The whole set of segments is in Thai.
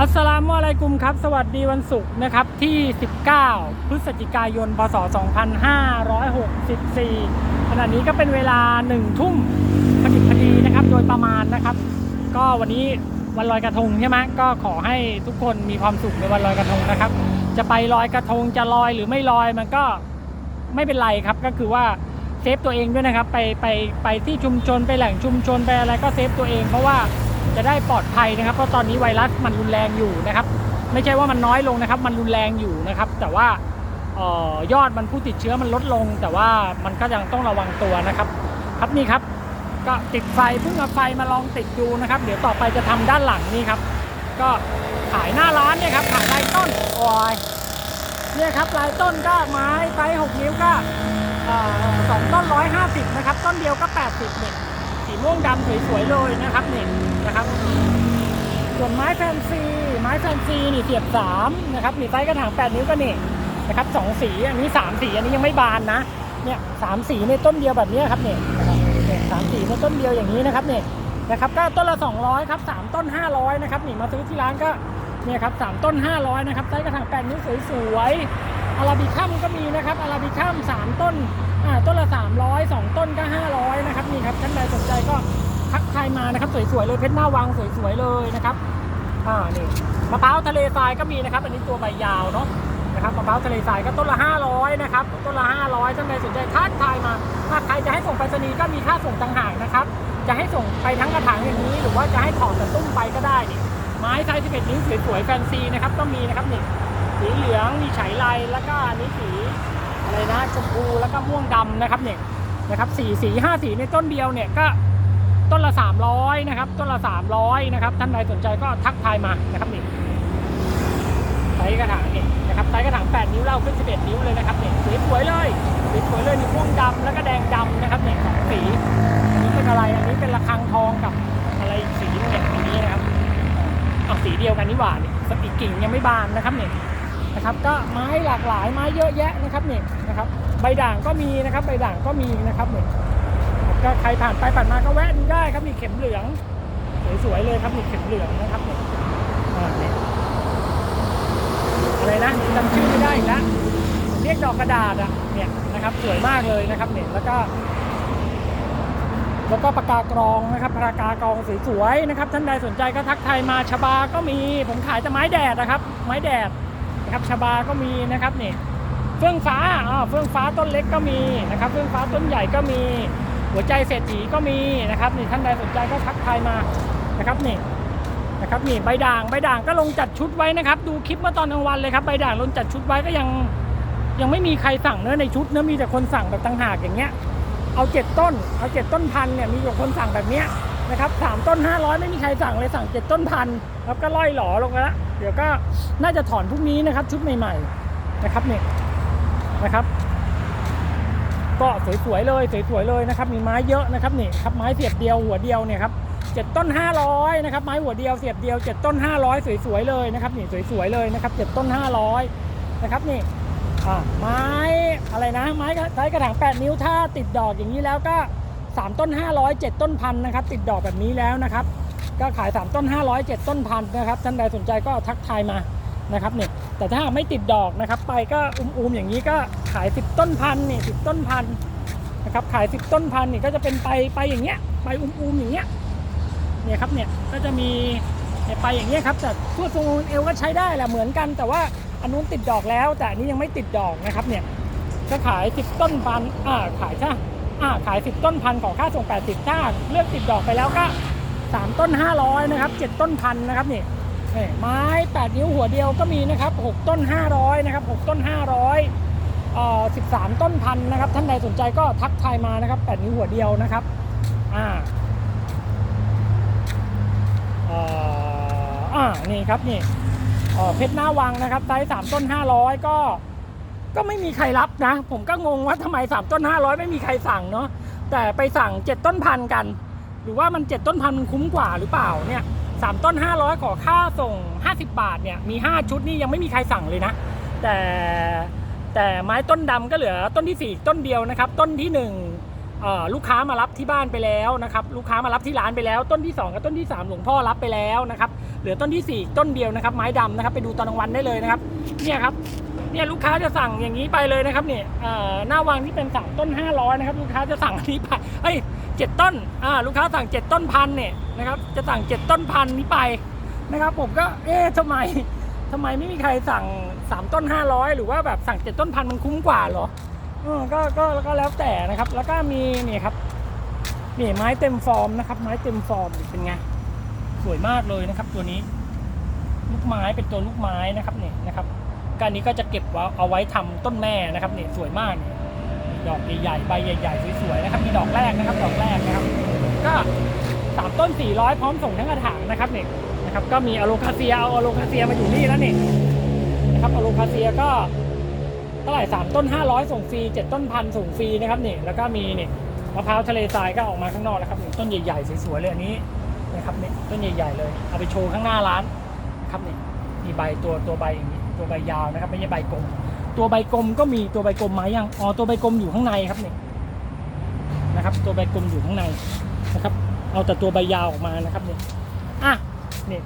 อัสสลามุอะลัยกุมครับ สวัสดีวันศุกร์นะครับที่ 19 พฤศจิกายน พศ 2564 ขณะนี้ก็เป็นเวลา 1 ทุ่มพอดิบพอดีนะครับ โดยประมาณนะครับ ก็วันนี้วันลอยกระทงใช่ไหมก็ขอให้ทุกคนมีความสุขในวันลอยกระทงนะครับ จะไปลอยกระทงจะลอยหรือไม่ลอยมันก็ไม่เป็นไรครับ ก็คือว่าเซฟตัวเองด้วยนะครับ ไปไปไปที่ชุมชนไปแหล่งชุมชนไปอะไรก็เซฟตัวเองเพราะว่า จะได้ปลอดภัยนะครับ เพราะตอนนี้ไวรัสมันรุนแรงอยู่นะครับ ไม่ใช่ว่ามันน้อยลงนะครับ มันรุนแรงอยู่นะครับ แต่ว่าออยอดมันผู้ติดเชื้อมันลดลง แต่ว่ามันก็ยังต้องระวังตัวนะครับ ครับนี่ครับ ก็ติดไฟเพิ่งเอาไฟมาลองติดดูนะครับ เดี๋ยวต่อไปจะทำด้านหลังนี่ครับ ก็ขายหน้าร้านเนี่ยครับขายลายต้นโอ้ยเนี่ยครับลายต้นก็ไม้ไซส์หกนิ้วก็สองต้นร้อยห้าสิบนะครับ ต้นเดียวก็แปดสิบเนี่ย ม่วงดำสวยๆเลยนะครับนี่นะครับส่วนไม้แฟนซี ไม้แฟนซีนี่เสียบสามนะครับมีไซส์กระถางแปดนิ้วก็นี่นะครับสองสีอันนี้สามสีอันนี้ยังไม่บานนะเนี่ยสามสีในต้นเดียวแบบนี้ครับเนี่ยสามสีในต้นเดียวอย่างนี้นะครับเนี่ยนะครับก็ต้นละ 200ครับสามต้น 500นะครับนี่มาซื้อที่ร้านก็เนี่ยครับสามต้น 500นะครับไซส์กระถางแปดนิ้วสวยๆ อาราบิคัมก็มีนะครับอาราบิคัมสามต้นอ่าต้นละ 300สองต้นก็ 500 นะครับนี่ครับท่านใดสนใจก็ทักทายมานะครับสวยๆเลยเพชรหน้าวังสวยๆเลยนะครับอ่านี่มะพร้าวทะเลทรายก็มีนะครับ อันนี้ตัวใบยาวเนาะนะครับมะพร้าวทะเลทรายก็ต้นละ 500 นะครับต้นละ 500ท่านใดสนใจทักทายมาถ้าใครจะให้ส่งไปรษณีย์ก็มีค่าส่งต่างหากนะครับ จะให้ส่งไปทั้งกระถางอย่างนี้ หรือว่าจะให้ถอดแต่ตุ้มไปก็ได้นี่ไม้ไซส์11นิ้วสวยๆแฟนซีนะครับก็มีนะครับนี่ สีเหลืองมีฉายลายแล้วก็อันนี้สีอะไรนะชมพูแล้วก็ม่วงดำนะครับเนี่ยนะครับสี่สีห้าสีในต้นเดียวเนี่ยก็ต้นละ 300นะครับต้นละ 300นะครับท่านใดสนใจก็ทักทายมานะครับนี่ไซส์กระถางเนี่ยนะครับไซส์กระถาง 8 นิ้วเล่าขึ้น 11 นิ้วเลยนะครับเนี่ยสีสวยเลยสีสวยเลยนี่ม่วงดำแล้วก็แดงดำนะครับเนี่ยสองสีอันนี้เป็นอะไรอันนี้เป็นระฆังทองกับอะไรสีนึงเนี่ยอันนี้นะครับเอาสีเดียวกันนี่หว่านี่อีกกิ่งยังไม่บานนะครับเนี่ย นะครับก็ไม้หลากหลายไม้เยอะแยะนะครับนี่นะครับใบด่างก็มีนะครับใบด่างก็มีนะครับนี่ก็ใครผ่านไปผ่านมาก็แวะดูได้ครับมีเข็มเหลืองสวยๆเลยครับมีเข็มเหลืองนะครับเนี่ยอ่าเนี่ยอะไรนะจำชื่อไม่ได้อีกแล้วเรียกดอกกระดาษอะเนี่ยนะครับสวยมากเลยนะครับเนี่ยแล้วก็แล้วก็ปากกากรองนะครับปากกากรองสวยๆนะครับ ท่านใดสนใจก็ทักทายมาชบาก็มี ผมขายแต่ไม้แดดนะครับ ไม้แดด นะครับชบาก็มีนะครับนี่เฟื่องฟ้าอ่าเฟื่องฟ้าต้นเล็กก็มีนะครับเฟื่องฟ้าต้นใหญ่ก็มี หัวใจเศรษฐีก็มีนะครับนี่ท่านใดสนใจก็ทักทายมานะครับนี่นะครับนี่ใบด่างใบด่างก็ลงจัดชุดไว้นะครับ ดูคลิปเมื่อตอนกลางวันเลยครับใบด่างลงจัดชุดไว้ก็ยังยังไม่มีใครสั่งเนื้อในชุดเนื้อมีแต่คนสั่งแบบต่างหากอย่างเงี้ยเอาเจ็ดต้นเอาเจ็ดต้นพันเนี่ยมีแต่คนสั่งแบบเนี้ย นะครับสามต้นห้าร้อยไม่มีใครสั่งเลยสั่งเจ็ดต้นพันแล้วก็ล่อยหลอลงแล้วเดี๋ยวก็น่าจะถอนพรุ่งนี้นะครับ ชุดใหม่ ๆ นะครับนี่นะครับก็สวยๆเลยสวยๆเลยนะครับ มีไม้เยอะนะครับนี่ครับไม้เสียบเดียวหัวเดียวเนี่ยครับเจ็ดต้น 500นะครับไม้หัวเดียวเสียบเดียวเจ็ดต้น 500 สวยๆเลยนะครับนี่สวยๆเลยนะครับเจ็ดต้น 500นะครับนี่อ่าไม้อะไรนะไม้ไม้กระถาง8นิ้วถ้าติดดอกอย่างนี้แล้วก็ 3 ต้น 500 7 ต้นพันนะครับ ติดดอกแบบนี้แล้วนะครับ ก็ขาย 3 ต้น 500 7 ต้นพันนะครับท่านใดสนใจก็ทักทายมานะครับเนี่ยแต่ถ้าไม่ติดดอกนะครับ ไปก็อุ้มๆอย่างนี้ก็ขาย 10 ต้นพันนี่10ต้นพันนะครับขาย 10 ต้นพันนี่ก็จะเป็นไปไปอย่างเงี้ยไปอุ้มๆอย่างเงี้ยเนี่ยครับเนี่ยก็จะมีไปอย่างเงี้ยครับแต่ทั่วทรงเอวก็ใช้ได้แหละเหมือนกัน แต่ว่าอันนู้นติดดอกแล้ว แต่อันนี้ยังไม่ติดดอกนะครับเนี่ยก็ขาย 10 ต้นพันอ่าขายใช่ อ่าขาย 10 ต้นพันของค่าส่ง 80 ถ้าเลือกติดดอกไปแล้วก็ 3 ต้น 500 นะครับ 7 ต้นพันนะครับนี่นี่ไม้ 8 นิ้วหัวเดียวก็มีนะครับ 6 ต้น 500 นะครับ 6 ต้น 500เอ่อ13 ต้นพันนะครับ ท่านใดสนใจก็ทักทายมานะครับ 8 นิ้วหัวเดียวนะครับอ่าเอ่ออ่านี่ครับนี่เอ่อเพชรหน้าวังนะครับไซส์3ต้น 500 ก็ ก็ไม่มีใครรับนะ ผมก็งงว่าทำไม3ต้น500ไม่มีใครสั่งเนาะแต่ไปสั่ง7ต้นพันกัน หรือว่ามัน7ต้นพันมันคุ้มกว่าหรือเปล่าเนี่ยสามต้น500ขอค่าส่ง50บบาทเนี่ยมี5ชุดนี่ยังไม่มีใครสั่งเลยนะ แต่แต่ไม้ต้นดำก็เหลือต้นที่4ต้นเดียวนะครับ ต้นที่1เอ่อลูกค้ามารับที่บ้านไปแล้วนะครับลูกค้ามารับที่ร้านไปแล้ว ต้นที่ 2 กับต้นที่ 3 หลวงพ่อรับไปแล้วนะครับเหลือต้นที่ 4 ต้นเดียวนะครับไม้ดำนะครับไปดูตอนกลางวันได้เลยนะครับเนี่ยครับ เนี่ยลูกค้าจะสั่งอย่างนี้ไปเลยนะครับเนี่ยหน้าวางที่เป็นสั่งต้น 500นะครับลูกค้าจะสั่งอันนี้ไปเฮ้ยเจ็ดต้นอ่าลูกค้าสั่ง 7 ต้นพันเนี่ยนะครับจะสั่ง 7 ต้นพันนี้ไปนะครับ ผมก็เอ๊ะทำไมทำไมไม่มีใครสั่ง 3 ต้น 500 หรือว่าแบบสั่ง 7 ต้นพันมันคุ้มกว่าเหรอเออก็ก็ก็แล้วแต่นะครับ แล้วก็มีนี่ครับนี่ไม้เต็มฟอร์มนะครับ ไม้เต็มฟอร์มเป็นไงสวยมากเลยนะครับ ตัวนี้ ลูกไม้เป็นตัวลูกไม้นะครับเนี่ยนะครับ การนี้ก็จะเก็บไว้เอาไว้ทำต้นแม่นะครับเนี่ยสวยมากเนี่ยดอกใหญ่ๆใบใหญ่ๆสวยๆนะครับมีดอกแรกนะครับ ดอกแรกนะครับ ก็สามต้น 400 พร้อมส่งทั้งกระถางนะครับเนี่ยนะครับ ก็มีอะโลคาเซียเอาอะโลคาเซียมาอยู่นี่แล้วเนี่ยนะครับอะโลคาเซียก็เท่าไหร่สามต้น 500 ส่งฟรี7ต้นพันส่งฟรีนะครับเนี่ยแล้วก็มีเนี่ยมะพร้าวทะเลทรายก็ออกมาข้างนอกนะครับนี่ต้นใหญ่ๆสวยๆเลยอันนี้นะครับเนี่ยต้นใหญ่ๆเลย เอาไปโชว์ข้างหน้าร้านนะครับเนี่ยมีใบตัวตัวใบอย่างนี้ ตัวใบยาวนะครับไม่ใช่ใบกลม ตัวใบกลมก็มีตัวใบกลมไหมยังอ๋อตัวใบกลมอยู่ข้างในครับนี่นะครับ ตัวใบกลมอยู่ข้างในนะครับ เอาแต่ตัวใบยาวออกมานะครับนี่อะนี่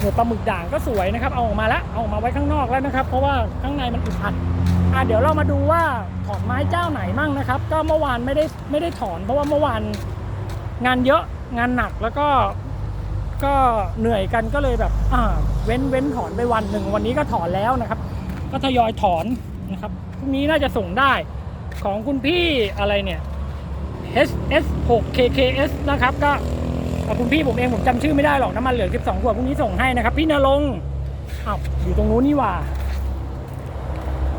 หนวดปลาหมึกด่างก็สวยนะครับ เอาออกมาแล้วเอาออกมาไว้ข้างนอกแล้วนะครับ เพราะว่าข้างในมันอึดอัดอะเดี๋ยวเรามาดูว่าถอนไม้เจ้าไหนมั่งนะครับ ก็เมื่อวานไม่ได้ไม่ได้ถอน เพราะว่าเมื่อวานงานเยอะงานหนักแล้วก็ ก็เหนื่อยกันก็เลยแบบอ่าเว้นเว้นถอนไปวันหนึ่งวันนี้ก็ถอนแล้วนะครับ ก็ทยอยถอนนะครับพรุ่งนี้น่าจะส่งได้ของคุณพี่อะไรเนี่ย SS 6 KKS นะครับ ก็คุณพี่ผมเองผมจำชื่อไม่ได้หรอกน้ำมันเหลือ 12ขวดพรุ่งนี้ส่งให้นะครับ พี่นรงค์อ้าวอยู่ตรงนู้นนี่ว่า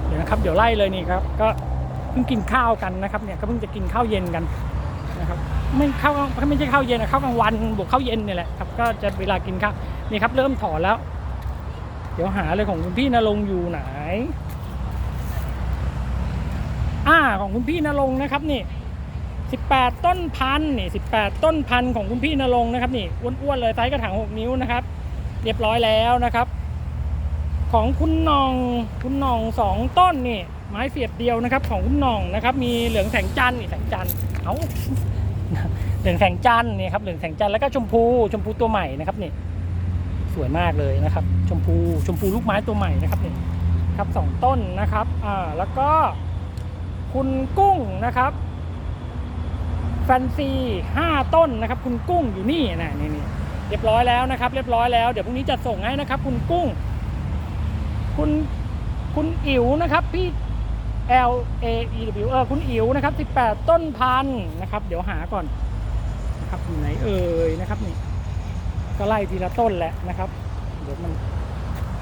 เดี๋ยวนะครับ เดี๋ยวไล่เลยนี่ครับ ก็เพิ่งกินข้าวกันนะครับ เนี่ยก็เพิ่งจะกินข้าวเย็นกัน ไม่เข้าไม่ใช่ข้าวเย็นนะข้าวกลางวันบวกข้าวเย็นเนี่ยแหละครับก็จะเวลากินข้าวนี่ครับเริ่มถอนแล้ว เดี๋ยวหาเลยของคุณพี่นรงอยู่ไหนอ่าของคุณพี่นรงนะครับนี่18ต้นพันนี่18ต้นพันของคุณพี่นรงนะครับนี่อ้วนๆเลยไซส์กระถาง6นิ้วนะครับ เรียบร้อยแล้วนะครับ ของคุณนองคุณนองสองต้นนี่ไม้เสียบเดียวนะครับ ของคุณนองนะครับ มีเหลืองแสงจันทร์นี่แสงจันทร์เอา เหลืองแสงจันทร์นี่ครับเหลืองแสงจันทร์แล้วก็ชมพูชมพูตัวใหม่นะครับนี่สวยมากเลยนะครับ ชมพูชมพูลูกไม้ตัวใหม่นะครับนี่ครับสองต้นนะครับอ่าแล้วก็คุณกุ้งนะครับแฟนซีห้าต้นนะครับ คุณกุ้งอยู่นี่นะนี่นี่เรียบร้อยแล้วนะครับ เรียบร้อยแล้วเดี๋ยวพรุ่งนี้จะส่งให้นะครับ คุณกุ้ง คุณคุณอิ๋วนะครับ พี่ L A E W เออคุณอิ๋วนะครับ 18 ต้นพันนะครับ เดี๋ยวหาก่อนนะครับอยู่ไหนเอ่ยนะครับนี่ก็ไล่ทีละต้นแหละนะครับ เดี๋ยวมัน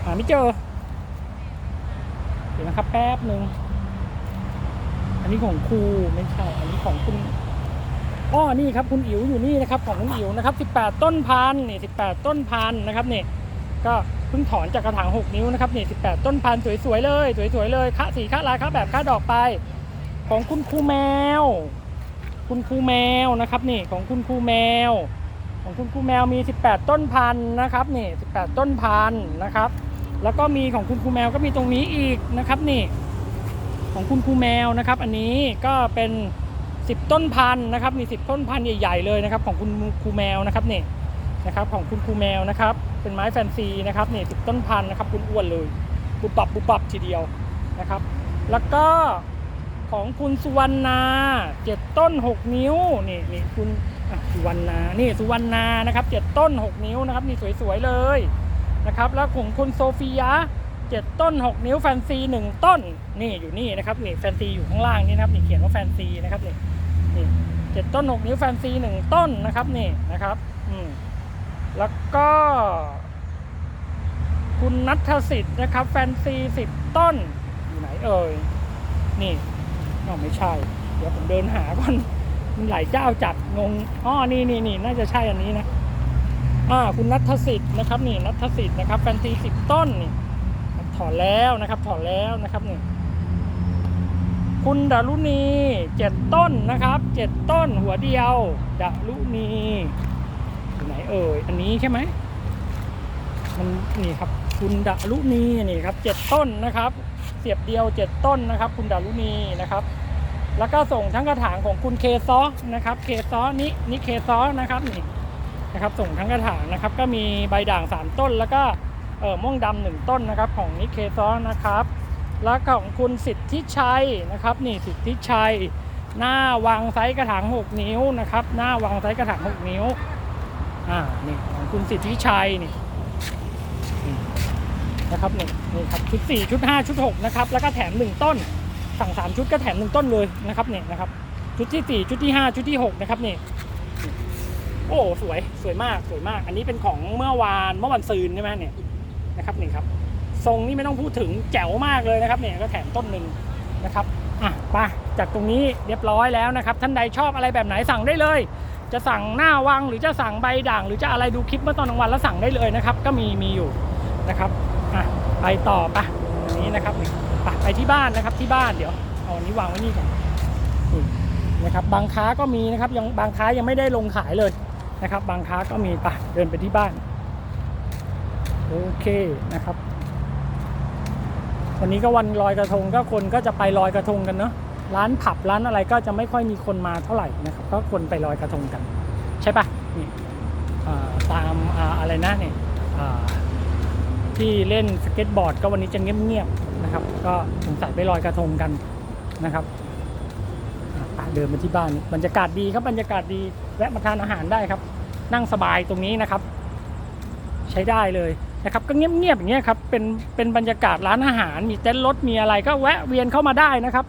หาไม่เจอ เดี๋ยวนะครับแป๊บหนึ่งอันนี้ของครูไม่ใช่ อันนี้ของคุณอ้อนี่ครับคุณอิ๋วอยู่นี่นะครับของคุณอิ๋วนะครับ 18 ต้นพันนี่18 ต้นพันนะครับนี่ก็ พิ่งถอนจากกระถาง 6 นิ้วนะครับนี่18 ต้นพันสวยๆเลย สวยๆเลยค่าสีค่าลายค่าแบบค่าดอกไป ของคุณครูแมว คุณครูแมวนะครับนี่ของคุณครูแมว ของคุณครูแมวมี 18 ต้นพันนะครับนี่18 ต้นพันนะครับ แล้วก็มีของคุณครูแมวก็มีตรงนี้อีกนะครับนี่ ของคุณครูแมวนะครับ อันนี้ก็เป็น 10 ต้นพันธุ์นะครับมี 10 ต้นพันธุ์ใหญ่ๆเลยนะครับ ของคุณครูแมวนะครับนี่นะครับของคุณครูแมวนะครับ เป็นไม้แฟนซีนะครับนี่10ต้นพันธุ์นะครับคุณอ้วนเลยบุบปับบุบปับทีเดียวนะครับ แล้วก็ของคุณสุวรรณา7ต้น 6 นิ้วนี่นี่คุณสุวรรณานี่สุวรรณานะครับ7ต้น 6 นิ้วนะครับนี่สวยๆเลยนะครับ แล้วของคุณโซฟียเจ็ดต้น 6 นิ้วแฟนซีหนึ่งต้นนี่อยู่นี่นะครับนี่แฟนซีอยู่ข้างล่างนี่นะครับนี่เขียนว่าแฟนซีนะครับนี่นี่เจ็ดต้น 6 นิ้วแฟนซีหนึ่งต้นนะครับนี่นะครับ อืม แล้วก็ คุณนัทสิทธิ์นะครับ แฟนซีสิบต้น อยู่ไหนเอ่ย นี่อ๋อไม่ใช่ เดี๋ยวผมเดินหาก่อนมันหลายเจ้าจัดงงอ๋อนี่นี่นี่น่าจะใช่อันนี้นะอ่าคุณนัทสิทธิ์นะครับ นี่นัทสิทธิ์นะครับ แฟนซีสิบต้นนี่ถอนแล้วนะครับ ถอนแล้วนะครับนี่คุณดารุณีเจ็ดต้นนะครับเจ็ดต้นหัวเดียวดารุณี เอ่ยอันนี้ใช่ไหมมันนี่ครับคุณดารุณีนี่ครับเจ็ดต้นนะครับ เสียบเดียวเจ็ดต้นนะครับ คุณดารุณีนะครับ แล้วก็ส่งทั้งกระถางของคุณเคซอนะครับเคซอนี่นี่เคซอนะครับนี่นะครับ ส่งทั้งกระถางนะครับ ก็มีใบด่างสามต้น แล้วก็เออม่วงดำหนึ่งต้นนะครับ ของนิเคซอนะครับแล้วของคุณสิทธิชัยนะครับ นี่สิทธิชัย หน้าวางไซส์กระถาง 6 นิ้วนะครับ หน้าวางไซส์กระถาง 6 นิ้ว อ่านี่ของคุณสิทธิชัยนี่นะครับนี่นี่ครับชุด4ชุด5ชุด6นะครับแล้วก็แถม 1 ต้น สั่ง 3 ชุดก็แถม 1 ต้นเลยนะครับเนี่ยนะครับชุดที่ 4 ชุดที่ 5 ชุดที่ 6 นะครับนี่โอ้สวยสวยมากสวยมาก อันนี้เป็นของเมื่อวานเมื่อวันซืนใช่ไหมเนี่ยนะครับนี่ครับทรงนี่ไม่ต้องพูดถึงแจ๋วมากเลยนะครับเนี่ยก็แถมต้นหนึ่งนะครับอะไปจากตรงนี้เรียบร้อยแล้วนะครับ ท่านใดชอบอะไรแบบไหนสั่งได้เลย จะสั่งหน้าวังหรือจะสั่งใบด่าง หรือจะอะไรดูคลิปเมื่อตอนกลางวันแล้วสั่งได้เลยนะครับ ก็มีมีอยู่นะครับอะไปต่อปะอันนี้นะครับไปที่บ้านนะครับที่บ้านเดี๋ยวเอาอันนี้วางไว้นี่ก่อนนะครับบางค้าก็มีนะครับยังบางค้ายังไม่ได้ลงขายเลยนะครับ บางค้าก็มีไปเดินไปที่บ้านโอเคนะครับ วันนี้ก็วันลอยกระทงก็คนก็จะไปลอยกระทงกันเนาะ ร้านผับร้านอะไรก็จะไม่ค่อยมีคนมาเท่าไหร่นะครับก็คนไปลอยกระทงกัน ใช่ปะนี่ตามอาอะไรนะเนี่ยที่เล่นสเก็ตบอร์ดก็วันนี้จะเงียบๆนะครับ ก็สงสัยไปลอยกระทงกันนะครับเดินมาที่บ้านบรรยากาศดีครับบรรยากาศดีแวะมาทานอาหารได้ครับ นั่งสบายตรงนี้นะครับ ใช้ได้เลยนะครับ ก็เงียบๆอย่างเงี้ยครับเป็นเป็นบรรยากาศร้านอาหาร มีเต็นท์รถมีอะไรก็แวะเวียนเข้ามาได้นะครับ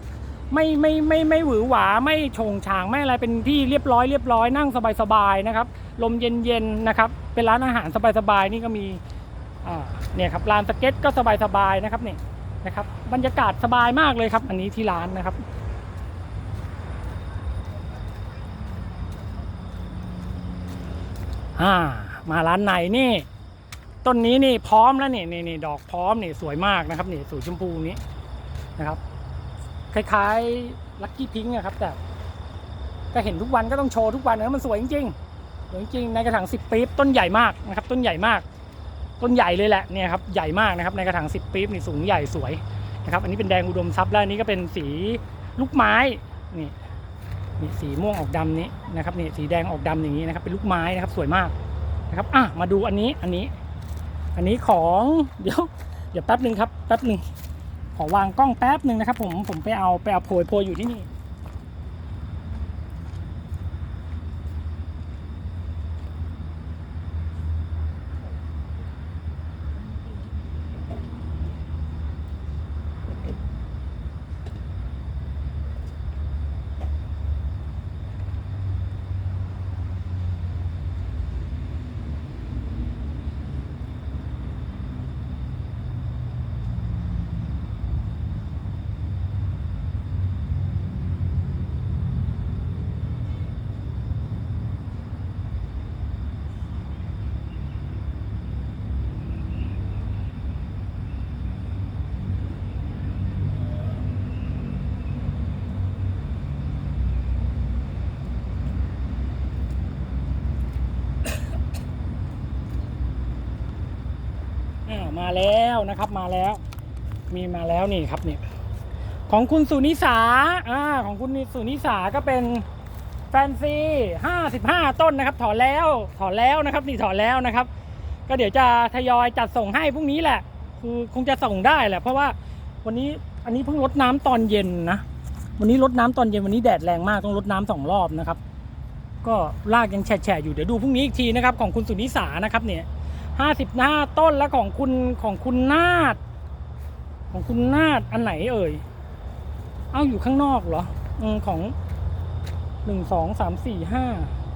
ไม่ไม่ไม่ไม่หวือหวาไม่โฉงฉางไม่อะไรเป็นที่เรียบร้อยเรียบร้อยนั่งสบายๆนะครับลมเย็นๆนะครับ เป็นร้านอาหารสบายๆนี่ก็มีเนี่ยครับลานสเก็ตก็สบายๆนะครับเนี่ยนะครับบรรยากาศสบายมากเลยครับ อันนี้ที่ร้านนะครับอ่ามาร้านไหนนี่ ต้นนี้นี่พร้อมแล้วนี่นี่นี่ดอกพร้อมนี่สวยมากนะครับนี่สีชมพูนี้นะครับ คล้ายๆลัคกี้พิงค์อะครับ แต่ก็เห็นทุกวันก็ต้องโชว์ทุกวันนะมันสวยจริงๆสวยจริงในกระถางสิบปี๊บต้นใหญ่มากนะครับ ต้นใหญ่มาก ต้นใหญ่เลยแหละเนี่ยครับใหญ่มากนะครับในกระถางสิบปี๊บนี่สูงใหญ่สวยนะครับ อันนี้เป็นแดงอุดมทรัพย์แล้วอันนี้ก็เป็นสีลูกไม้นี่นี่สีม่วงออกดำนี้นะครับนี่สีแดงออกดำอย่างนี้นะครับ เป็นลูกไม้นะครับสวยมากนะครับอะมาดูอันนี้อันนี้ อันนี้ของเดี๋ยวเดี๋ยวแป๊บหนึ่งครับแป๊บหนึ่ง ขอวางกล้องแป๊บหนึ่งนะครับผมผมไปเอาไปเอาโพยโพยอยู่ที่นี่ วนะครับมาแล้ว มีมาแล้วนี่ครับนี่ของคุณสุนิสาอ่าของคุณสุนิสาก็เป็นแฟนซี55ต้นนะครับ ถอนแล้วถอนแล้วนะครับนี่ถอนแล้วนะครับ ก็เดี๋ยวจะทยอยจัดส่งให้พรุ่งนี้แหละ คือคงจะส่งได้แหละ เพราะว่าวันนี้อันนี้เพิ่งรดน้ำตอนเย็นนะวันนี้รดน้ำตอนเย็นวันนี้แดดแรงมากต้องรดน้ำสองรอบนะครับ ก็รากยังแฉะอยู่เดี๋ยวดูพรุ่งนี้อีกทีนะครับ ของคุณสุนิสานะครับเนี่ย ห้าสิบหน้าต้นแล้วของคุณของคุณนาดของคุณนาดอันไหนเอ่ย เอาอยู่ข้างนอกเหรออืมของหนึ่งสองสามสี่ห้า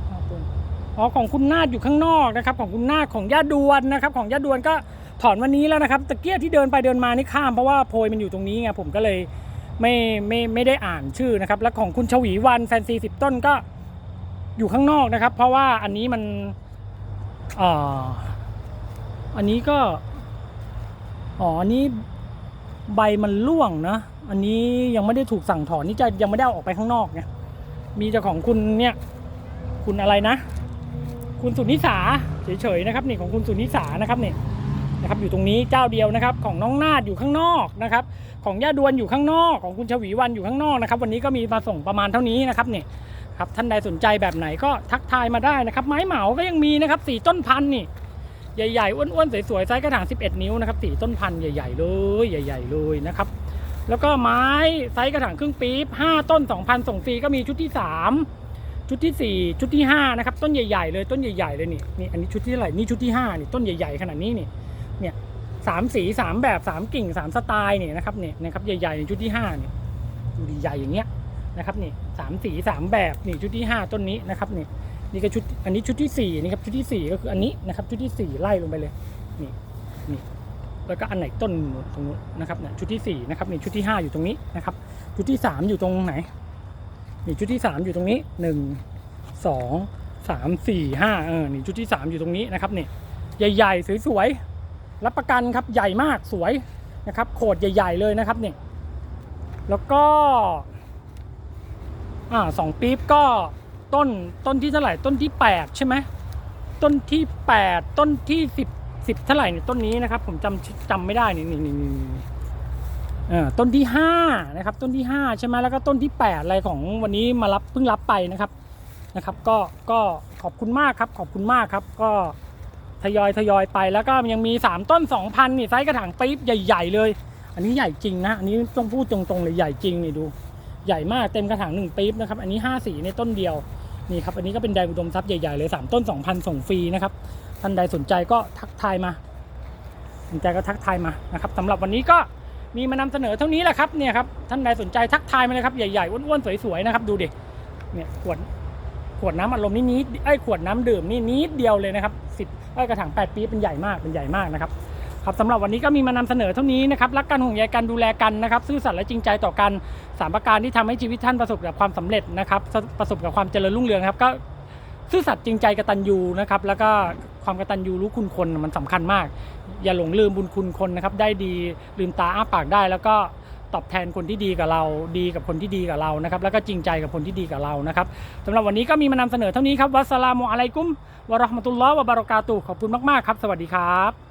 ห้าต้นอ๋อของคุณนาดอยู่ข้างนอกนะครับ ของคุณนาดของย่าดวนนะครับ ของย่าดวนก็ถอนวันนี้แล้วนะครับตะเกียที่เดินไปเดินมานี่ข้ามเพราะว่าโพยมันอยู่ตรงนี้ไงผมก็เลยไม่ไม่ไม่ได้อ่านชื่อนะครับ แล้วของคุณชวีวันแฟนซีสิบต้นก็อยู่ข้างนอกนะครับ เพราะว่าอันนี้มันอ่อ อันนี้ก็ อ๋ออันนี้ใบมันร่วงนะ อันนี้ยังไม่ได้ถูกสั่งถอนนี่จะยังไม่ได้ออกไปข้างนอกไงมีเจ้าของคุณเนี่ย คุณอะไรนะ คุณสุนิสาเฉยๆนะครับนี่ของคุณสุนิสานะครับนี่นะครับอยู่ตรงนี้เจ้าเดียวนะครับ ของน้องนาดอยู่ข้างนอกนะครับ ของย่าดวนอยู่ข้างนอก ของคุณชวีวันอยู่ข้างนอกนะครับ วันนี้ก็มีมาส่งประมาณเท่านี้นะครับเนี่ยครับท่านใดสนใจแบบไหนก็ทักทายมาได้นะครับ ไม้เหมาก็ยังมีนะครับสี่ต้นพันธุ์นี่ ใหญ่ๆ อ้วนๆ สวยๆ ไซส์กระถาง 11 นิ้วนะครับสี่ต้นพันธุ์ใหญ่ๆ เลย ใหญ่ ๆ เลยนะครับ แล้วก็ไม้ไซส์กระถางครึ่งปี๊บ5ต้น 2,000 ส่งฟรีก็มีชุดที่ 3 ชุดทีสี่ 4 ชุดที่ 5 นะครับ ต้นใหญ่ ๆ เลย ต้นใหญ่ๆ เลยนี่ นี่อันนี้ชุดที่เท่าไหร่ นี่ชุดที่ 5 นี่ต้นใหญ่ๆ ขนาดนี้นี่ เนี่ยสามสีสามแบบสามกิ่งสามสไตล์เนี่ยนะครับเนี่ยนะครับใหญ่ๆชุดที่5เนี่ยดูดีใหญ่อย่างเงี้ยนะครับนี่สามสีสามแบบนี่ชุดที่5ต้นนี้นะครับนี่ นี่ก็ชุดอันนี้ชุดที่4นี่ครับชุดที่4ก็คืออันนี้นะครับชุดที่4ไล่ลงไปเลยนี่นี่แล้วก็อันไหนต้นตรงนู้นนะครับเนี่ยชุดที่4นะครับนี่ชุดที่5อยู่ตรงนี้นะครับ ชุดที่3อยู่ตรงไหนนี่ชุดที่3อยู่ตรงนี้หนึ่งสองสามสี่ห้าเออนี่ชุดที่3อยู่ตรงนี้นะครับนี่ใหญ่ๆสวยๆรับประกันครับใหญ่มากสวยนะครับโขดใหญ่ ๆ เลยนะครับนี่แล้วก็อ่าสองปี๊บก็ ต้นต้นที่เท่าไหร่ต้นที่ 8 ใช่ไหมต้นที่ 8 ต้นที่ 10 10เท่าไหร่เนี่ยต้นนี้นะครับ ผมจำจำไม่ได้นี่นี่นี่ต้นที่ห้านะครับต้นที่ห้าใช่ไหมแล้วก็ต้นที่แปดอะไรของวันนี้มารับเพิ่งรับไปนะครับนะครับ ก็ก็ขอบคุณมากครับขอบคุณมากครับ ก็ทยอยทยอยไปแล้วก็ยังมี 3 ต้น 2,000นี่ไซส์กระถางปี๊บใหญ่ ๆ เลย อันนี้ใหญ่จริงนะอันนี้ต้องพูดตรงๆเลยใหญ่จริงนี่ดู ใหญ่มากเต็มกระถางหนึ่งปี๊บนะครับอันนี้5สีในต้นเดียว นี่ครับอันนี้ก็เป็นแดงอุดมทรัพย์ใหญ่ๆเลย3ต้น 2,000 ส่งฟรีนะครับท่านใดสนใจก็ทักทายมาสนใจก็ทักทายมานะครับสำหรับวันนี้ก็มีมานำเสนอเท่านี้แหละครับเนี่ยครับท่านใดสนใจทักทายมาเลยครับใหญ่ๆอ้วนๆสวยๆนะครับดูดิเนี่ยขวดขวดน้ำอัดลมนี่นิดไอ้ขวดน้ำดื่มนี่นิดเดียวเลยนะครับสิบไอ้กระถาง8ปีเป็นใหญ่มากเป็นใหญ่มากนะครับ ครับสำหรับวันนี้ก็มีมานำเสนอเท่านี้นะครับรักกันห่วงใยกันดูแลกันนะครับซื่อสัตย์และจริงใจต่อกันสามประการที่ทำให้ชีวิตท่านประสบกับความสำเร็จนะครับประสบกับความเจริญรุ่งเรืองครับก็ซื่อสัตย์จริงใจกตัญญูนะครับแล้วก็ความกตัญญูรู้คุณคนมันสำคัญมาก อย่าหลงลืมบุญคุณคนนะครับได้ดีลืมตาอ้าปากได้ แล้วก็ตอบแทนคนที่ดีกับเรา ดีกับคนที่ดีกับเรานะครับแล้วก็จริงใจกับคนที่ดีกับเรานะครับสำหรับวันนี้ก็มีมานำเสนอเท่านี้ครับวัสสลามุอะลัยกุมวะราะห์มะตุลลอฮ์วะบะเรกาตุขอบคุณมากๆครับ สวัสดีครับ